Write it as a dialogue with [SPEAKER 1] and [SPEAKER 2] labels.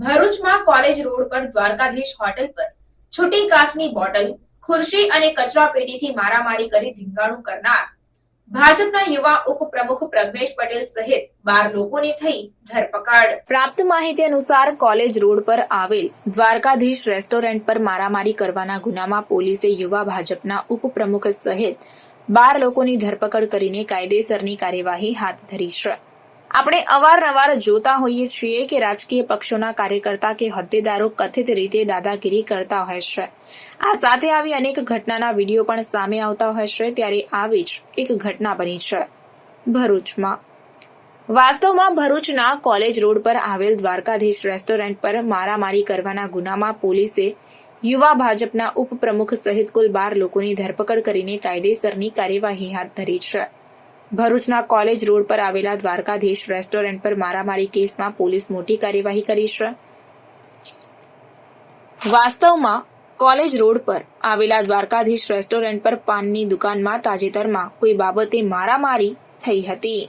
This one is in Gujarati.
[SPEAKER 1] કોલેજ રોડ પર દ્વારકાધીશ હોટલ પર છૂટી કાચની બોટલ, ખુરશી અને કચરા પેટીથી મારામારી કરી ધીંગાણું કરનાર ભાજપના યુવા ઉપપ્રમુખ પ્રજ્ઞેશ પટેલ સહિત બાર લોકોની થઈ ધરપકડ. પ્રાપ્ત માહિતી અનુસાર કોલેજ રોડ પર આવેલ દ્વારકાધીશ રેસ્ટોરન્ટ પર મારામારી કરવાના ગુનામાં પોલીસે યુવા ભાજપના ઉપપ્રમુખ સહિત બાર લોકોની ધરપકડ કરીને કાયદેસરની કાર્યવાહી હાથ ધરી છે. આપણે અવારનવાર જોતા હોઈએ છીએ કે રાજકીય પક્ષોના કાર્યકર્તા કે હોદ્દેદારો કથિત રીતે દાદાગીરી કરતા હોય છે. આ સાથે આવી અનેક ઘટનાના વીડિયો પણ સામે આવતા હોય છે, ત્યારે આવી જ એક ઘટના બની છે. ભરૂચમાં. વાસ્તવમાં ભરૂચના કોલેજ રોડ પર આવેલ દ્વારકાધીશ રેસ્ટોરન્ટ પર મારામારી કરવાના ગુનામાં પોલીસે યુવા ભાજપના ઉપપ્રમુખ સહિત કુલ બાર લોકોની ધરપકડ કરીને કાયદેસરની કાર્યવાહી હાથ ધરી છે. ભરૂચના કોલેજ રોડ પર આવેલા દ્વારકાધીશ રેસ્ટોરન્ટ પર મારામારી કેસમાં પોલીસ મોટી કાર્યવાહી કરી છે. વાસ્તવમાં, કોલેજ રોડ પર આવેલા દ્વારકાધીશ રેસ્ટોરન્ટ પર પાનની દુકાનમાં તાજેતરમાં કોઈ બાબતે મારામારી થઈ હતી.